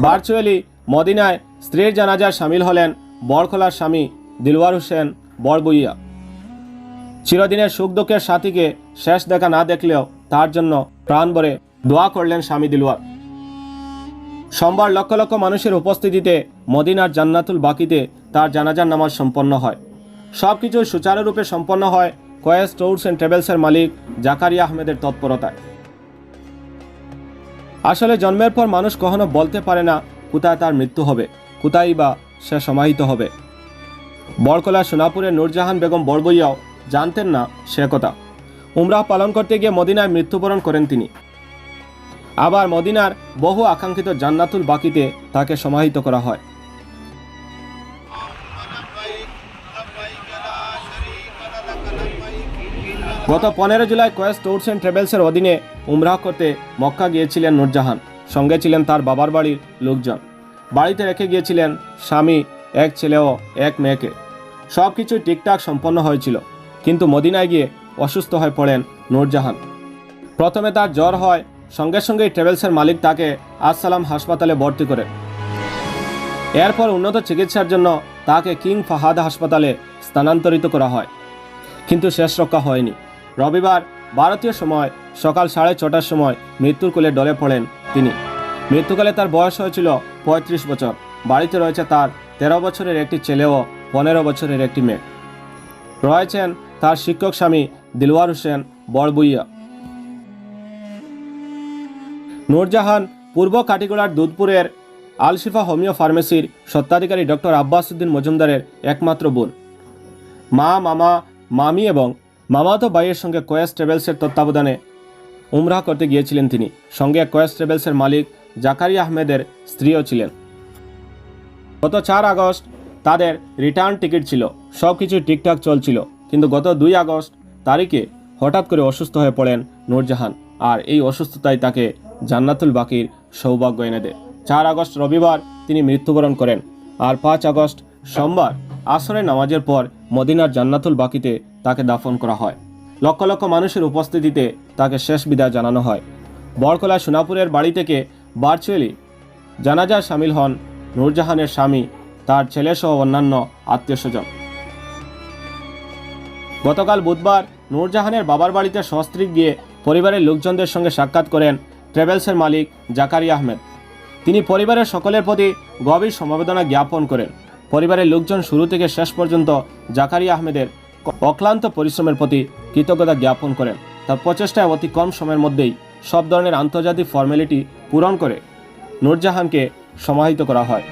Virtually মদিনায় স্ত্রীর জানাজার সামিল হলেন বড়খোলার স্বামী দিলওয়ার হোসেন বড়বুইয়া চিরদিনের সুখ দুঃখের সাথীকে শেষ দেখা না দেখলেও তার জন্য প্রাণ ভরে দোয়া করলেন স্বামী দিলওয়ার। সোমবার লক্ষ লক্ষ মানুষের উপস্থিতিতে মদিনার জান্নাতুল বাকিতে তার জানাজার নামাজ সম্পন্ন হয়। সব কিছু সুচারুরূপে সম্পন্ন হয় কয়েস ট্যুরস অ্যান্ড ট্রাভেলসের মালিক জাকারিয়া আহমেদের তৎপরতায়। আসলে জন্মের পর মানুষ কখনো বলতে পারে না কোথায় তার মৃত্যু হবে, কোথায় বা সে সমাহিত হবে। বরকলা সোনাপুরের নূরজাহান বেগম বড়বইয়াও জানতেন না সে কথা। উমরাহ পালন করতে গিয়ে মদিনায় মৃত্যুবরণ করেন তিনি। আবার মদিনার বহু আকাঙ্ক্ষিত জান্নাতুল বাকিতে তাকে সমাহিত করা হয়। গত পনেরো জুলাই কোয়েস ট্যুরস অ্যান্ড ট্রাভেলসের অধীনে উমরাহ করতে মক্কা গিয়েছিলেন নূরজাহান। সঙ্গে ছিলেন তার বাবার বাড়ির লোকজন। বাড়িতে রেখে গিয়েছিলেন স্বামী, এক ছেলে ও এক মেয়েকে। সব কিছু ঠিকঠাক সম্পন্ন হয়েছিল, কিন্তু মদিনায় গিয়ে অসুস্থ হয়ে পড়েন নূরজাহান। প্রথমে তার জ্বর হয়, সঙ্গে সঙ্গেই ট্রাভেলসের মালিক তাকে আসসালাম হাসপাতালে ভর্তি করে। এরপর উন্নত চিকিৎসার জন্য তাকে কিং ফাহাদ হাসপাতালে স্থানান্তরিত করা হয়, কিন্তু শেষ রক্ষা হয়নি। রবিবার ভারতীয় সময়, সকাল সাড়ে ছটার সময় মৃত্যুর কোলে ডলে পড়েন তিনি। মৃত্যুকালে তার বয়স হয়েছিল পঁয়ত্রিশ বছর। বাড়িতে রয়েছে তার তেরো বছরের একটি ছেলে ও পনেরো বছরের একটি মেয়ে। রয়েছেন তার শিক্ষক স্বামী দিলওয়ার হোসেন বড়বুইয়া। নূরজাহান পূর্ব কাটিগড়ার দুধপুরের আলশিফা হোমিও ফার্মেসির সত্ত্বাধিকারী ডক্টর আব্বাস উদ্দিন মজুমদারের একমাত্র বোন। মা, মামা, মামি এবং মামাতো ভাইয়ের সঙ্গে কোয়েস ট্রাভেলসের তত্ত্বাবধানে উমরাহ করতে গিয়েছিলেন তিনি। সঙ্গে কোয়েস ট্রাভেলসের মালিক জাকারি আহমেদের স্ত্রীও ছিলেন। গত চার আগস্ট তাদের রিটার্ন টিকিট ছিল সব কিছু ঠিকঠাক চলছিল। কিন্তু গত দুই আগস্ট তারিখে হঠাৎ করে অসুস্থ হয়ে পড়েন নূরজাহান। আর এই অসুস্থতায় তাকে জান্নাতুল বাকির সৌভাগ্য এনে দেয়। চার আগস্ট রবিবার তিনি মৃত্যুবরণ করেন। আর পাঁচ আগস্ট সোমবার আসরের নামাজের পর মদিনার জান্নাতুল বাকিতে তাকে দাফন করা হয়। লক্ষ লক্ষ মানুষের উপস্থিতিতে তাকে শেষ বিদায় জানানো হয়। বরকলা সোনাপুরের বাড়ি থেকে ভার্চুয়ালি জানাজার সামিল হন নূরজাহানের স্বামী, তার ছেলেসহ অন্যান্য আত্মীয় স্বজন গতকাল বুধবার নূরজাহানের বাবার বাড়িতে সস্ত্রীক গিয়ে পরিবারের লোকজনদের সঙ্গে সাক্ষাৎ করেন ট্রাভেলসের মালিক জাকারি আহমেদ। তিনি পরিবারের সকলের প্রতি গভীর সমবেদনা জ্ঞাপন করেন। পরিবারের লোকজন শুরু থেকে শেষ পর্যন্ত জাকারিয়া আহমেদের অক্লান্ত পরিশ্রমের প্রতি কৃতজ্ঞতা জ্ঞাপন করেন। তার প্রচেষ্টায় অতি কম সময়ের মধ্যেই সব ধরনের আন্তর্জাতিক ফর্মালিটি পূরণ করে নূরজাহানকে সমাহিত করা হয়।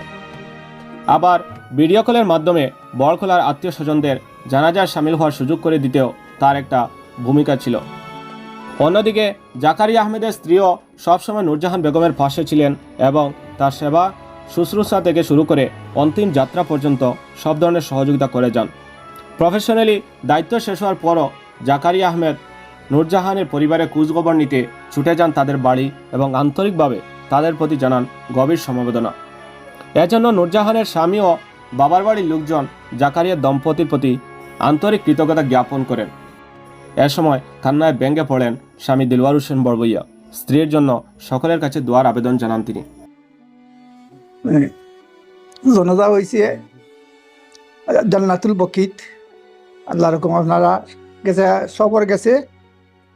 আবার ভিডিও কলের মাধ্যমে বড়খোলার আত্মীয় স্বজনদের জানাজার সামিল হওয়ার সুযোগ করে দিতেও তার একটা ভূমিকা ছিল। অন্যদিকে জাকারিয়া আহমেদের স্ত্রীও সবসময় নূরজাহান বেগমের পাশে ছিলেন এবং তার সেবা শুশ্রূষা থেকে শুরু করে অন্তিম যাত্রা পর্যন্ত সব ধরনের সহযোগিতা করে যান। প্রফেশনালি দায়িত্ব শেষ হওয়ার পরও জাকারিয়া আহমেদ নূরজাহানের পরিবারে কুচগবর নিতে ছুটে যান তাদের বাড়ি এবং আন্তরিকভাবে তাদের প্রতি জানান গভীর সমবেদনা। এজন্য নূরজাহানের স্বামী ও বাবার বাড়ির লোকজন জাকারিয়া দম্পতির প্রতি আন্তরিক কৃতজ্ঞতা জ্ঞাপন করেন। এ সময় কান্নায় ব্যঙ্গে পড়েন স্বামী দিলওয়ার হোসেন বড়বইয়া স্ত্রীর জন্য সকলের কাছে দোয়ার আবেদন জানান তিনি। জনজা হয়েছে জান্নাতুল বকিত। আল্লাহ রকম আপনারা গেছে সবর গেছে।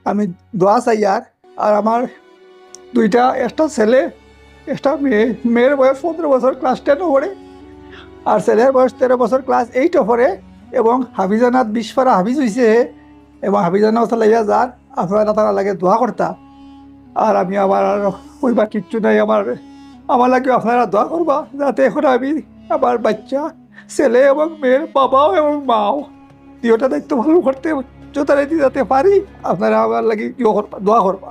আমি দোয়া চাই আর আর আমার দুইটা একটা ছেলে একটা মেয়ে মেয়ের বয়স পনেরো বছর ক্লাস টেনও পড়ে আর ছেলের বয়স তেরো বছর ক্লাস এইটও পড়ে এবং হাফিজানাত বিশপারা হাফিজ হয়েছে এবং হাফিজানা চালাইয়া যার আপনারা তারা লাগে দোয়া করতা আর আমি আমার আর কইবা কিচ্ছু নাই আমার আমার লাগে আপনারা দোয়া করবা, যাতে এখন আমি আমার বাচ্চা, ছেলে এবং মেয়ের বাবাও এবং মাও দুটা দায়িত্ব ভালো করতে, যথারীতি যাতে পারি, আপনারা আমার লাগে দোয়া করবা।